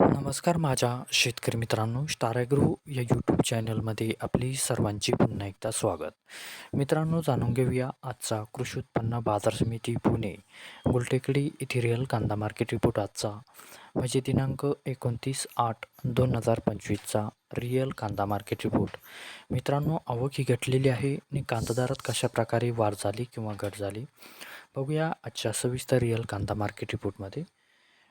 नमस्कार माझ्या शेतकरी मित्रांनो स्टार या यूट्यूब चॅनलमध्ये आपली सर्वांची पुन्हा एकदा स्वागत. मित्रांनो जाणून घेऊया आजचा कृषी उत्पन्न बाजार समिती पुणे गुलटेकडी इथिरियल कांदा मार्केट रिपोर्ट आजचा. म्हणजे दिनांक एकोणतीस आठ दोन हजार पंचवीसचा रिअल कांदा मार्केट रिपोर्ट मित्रांनो आवक ही घटलेली आहे आणि कांदा दरात कशा प्रकारे वाढ झाली किंवा घट झाली? बघूया आजच्या सविस्तर रिअल कांदा मार्केट रिपोर्टमध्ये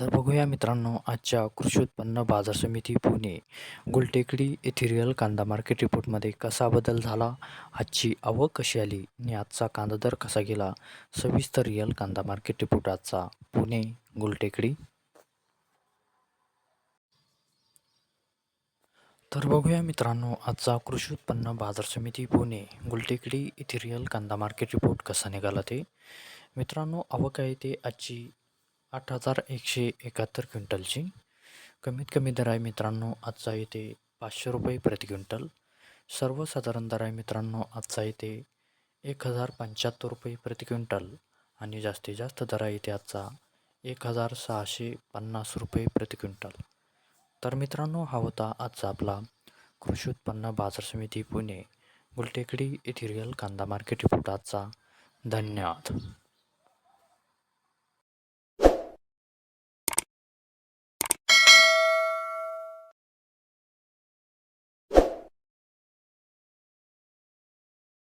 तर बघूया मित्रांनो आजच्या कृषी उत्पन्न बाजार समिती पुणे गुलटेकडी इथिरियल कांदा मार्केट रिपोर्टमध्ये कसा बदल झाला? आजची आवक कशी आली? आणि आजचा कांदा दर कसा गेला? सविस्तर रिअल कांदा मार्केट रिपोर्ट आजचा पुणे गुलटेकडी. तर बघूया मित्रांनो आजचा कृषी उत्पन्न बाजार समिती पुणे गुलटेकडी इथिरियल कांदा मार्केट रिपोर्ट कसा निघाला ते? मित्रांनो आवक आहे ते आजची आठ हजार एकशे एकाहत्तर क्विंटलची. कमीत कमी दर आहे मित्रांनो आजचा येते पाचशे रुपये प्रति क्विंटल. सर्वसाधारण दर आहे मित्रांनो आजचा येते एक हजार पंच्याहत्तर रुपये प्रति क्विंटल. आणि जास्तीत जास्त दर आहे इथे आजचा एक हजार सहाशे पन्नास रुपये प्रति क्विंटल. तर मित्रांनो हा होता आजचा आपला कृषी उत्पन्न बाजार समिती पुणे गुलटेकडी येथील कांदा मार्केट रिपोर्ट आजचा. धन्यवाद.